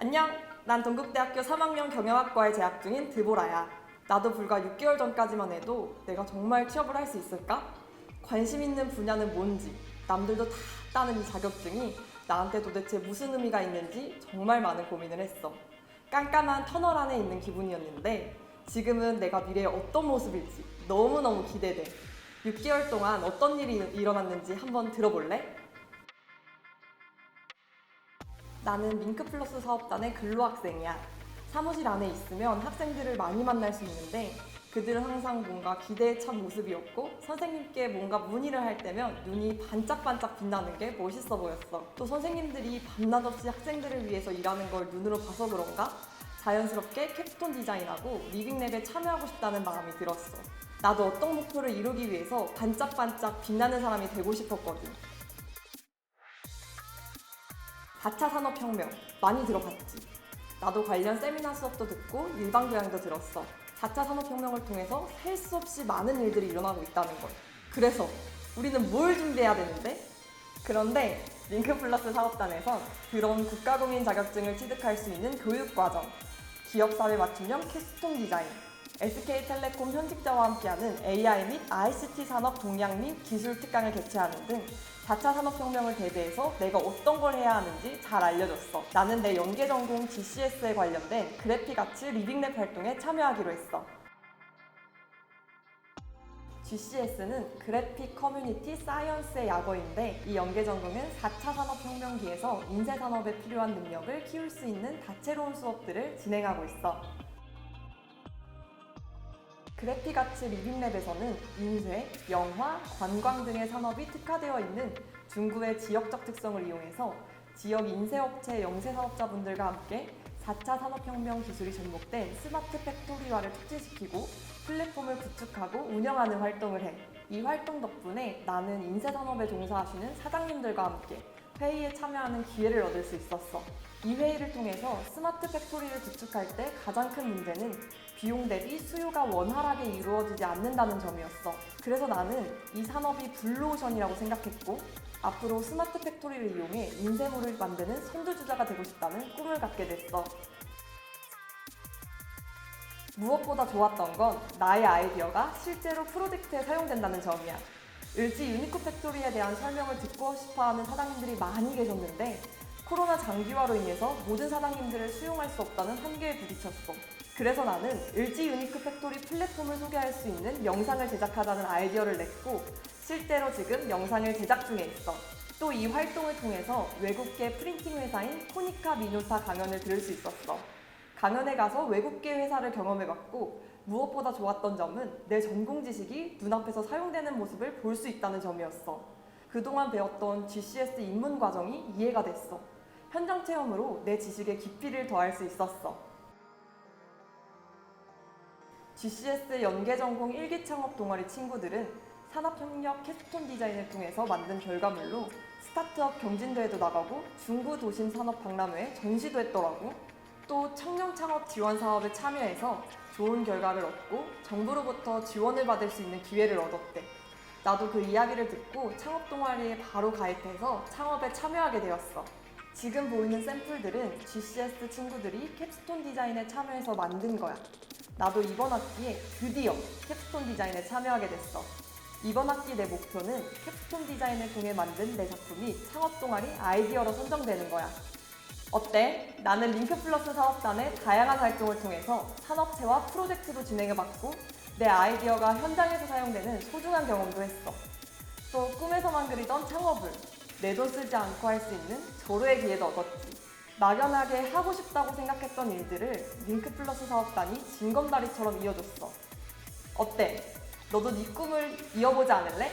안녕. 난 동국대학교 3학년 경영학과에 재학 중인 드보라야. 나도 불과 6개월 전까지만 해도 내가 정말 취업을 할 수 있을까? 관심 있는 분야는 뭔지, 남들도 다 따는 이 자격증이 나한테 도대체 무슨 의미가 있는지 정말 많은 고민을 했어. 깜깜한 터널 안에 있는 기분이었는데 지금은 내가 미래에 어떤 모습일지 너무너무 기대돼. 6개월 동안 어떤 일이 일어났는지 한번 들어볼래? 나는 밍크플러스 사업단의 근로학생이야. 사무실 안에 있으면 학생들을 많이 만날 수 있는데 그들은 항상 뭔가 기대에 찬 모습이었고 선생님께 뭔가 문의를 할 때면 눈이 반짝반짝 빛나는 게 멋있어 보였어. 또 선생님들이 밤낮 없이 학생들을 위해서 일하는 걸 눈으로 봐서 그런가? 자연스럽게 캡스톤 디자인하고 리빙랩에 참여하고 싶다는 마음이 들었어. 나도 어떤 목표를 이루기 위해서 반짝반짝 빛나는 사람이 되고 싶었거든. 4차 산업혁명 많이 들어봤지. 나도 관련 세미나 수업도 듣고 일방 교양도 들었어. 4차 산업혁명을 통해서 셀 수 없이 많은 일들이 일어나고 있다는 걸. 그래서 우리는 뭘 준비해야 되는데? 그런데 링크플러스 사업단에선 그런 국가공인 자격증을 취득할 수 있는 교육과정, 기업사회 맞춤형 캐스톤 디자인, SK텔레콤 현직자와 함께하는 AI 및 ICT 산업 동향 및 기술 특강을 개최하는 등 4차 산업혁명을 대비해서 내가 어떤 걸 해야 하는지 잘 알려줬어. 나는 내 연계 전공 GCS에 관련된 그래픽 아츠 리빙랩 활동에 참여하기로 했어. GCS는 그래픽 커뮤니티 사이언스의 약어인데 이 연계 전공은 4차 산업혁명기에서 인쇄 산업에 필요한 능력을 키울 수 있는 다채로운 수업들을 진행하고 있어. 그래픽 아츠 리빙랩에서는 인쇄, 영화, 관광 등의 산업이 특화되어 있는 중구의 지역적 특성을 이용해서 지역 인쇄업체 영세 사업자분들과 함께 4차 산업혁명 기술이 접목된 스마트 팩토리화를 촉진시키고 플랫폼을 구축하고 운영하는 활동을 해. 이 활동 덕분에 나는 인쇄 산업에 종사하시는 사장님들과 함께 회의에 참여하는 기회를 얻을 수 있었어. 이 회의를 통해서 스마트 팩토리를 구축할 때 가장 큰 문제는 비용 대비 수요가 원활하게 이루어지지 않는다는 점이었어. 그래서 나는 이 산업이 블루오션이라고 생각했고 앞으로 스마트 팩토리를 이용해 인쇄물을 만드는 선두주자가 되고 싶다는 꿈을 갖게 됐어. 무엇보다 좋았던 건 나의 아이디어가 실제로 프로젝트에 사용된다는 점이야. 을지 유니코 팩토리에 대한 설명을 듣고 싶어 하는 사장님들이 많이 계셨는데 코로나 장기화로 인해서 모든 사장님들을 수용할 수 없다는 한계에 부딪혔어. 그래서 나는 을지 유니크 팩토리 플랫폼을 소개할 수 있는 영상을 제작하자는 아이디어를 냈고 실제로 지금 영상을 제작 중에 있어. 또 이 활동을 통해서 외국계 프린팅 회사인 코니카 미노타 강연을 들을 수 있었어. 강연에 가서 외국계 회사를 경험해봤고 무엇보다 좋았던 점은 내 전공 지식이 눈앞에서 사용되는 모습을 볼 수 있다는 점이었어. 그동안 배웠던 GCS 입문 과정이 이해가 됐어. 현장 체험으로 내 지식의 깊이를 더할 수 있었어. GCS 연계 전공 일기 창업 동아리 친구들은 산업협력 캐스톤 디자인을 통해서 만든 결과물로 스타트업 경진대회도 나가고 중구 도심 산업 박람회에 전시도 했더라고. 또 청년 창업 지원 사업에 참여해서 좋은 결과를 얻고 정부로부터 지원을 받을 수 있는 기회를 얻었대. 나도 그 이야기를 듣고 창업 동아리에 바로 가입해서 창업에 참여하게 되었어. 지금 보이는 샘플들은 GCS 친구들이 캡스톤 디자인에 참여해서 만든 거야. 나도 이번 학기에 드디어 캡스톤 디자인에 참여하게 됐어. 이번 학기 내 목표는 캡스톤 디자인을 통해 만든 내 작품이 창업 동아리 아이디어로 선정되는 거야. 어때? 나는 링크플러스 사업단의 다양한 활동을 통해서 산업체와 프로젝트도 진행해봤고 내 아이디어가 현장에서 사용되는 소중한 경험도 했어. 또 꿈에서만 그리던 창업을 내 돈 쓰지 않고 할 수 있는 절호의 기회도 얻었지. 막연하게 하고 싶다고 생각했던 일들을 링크플러스 사업단이 징검다리처럼 이어줬어. 어때? 너도 네 꿈을 이어보지 않을래?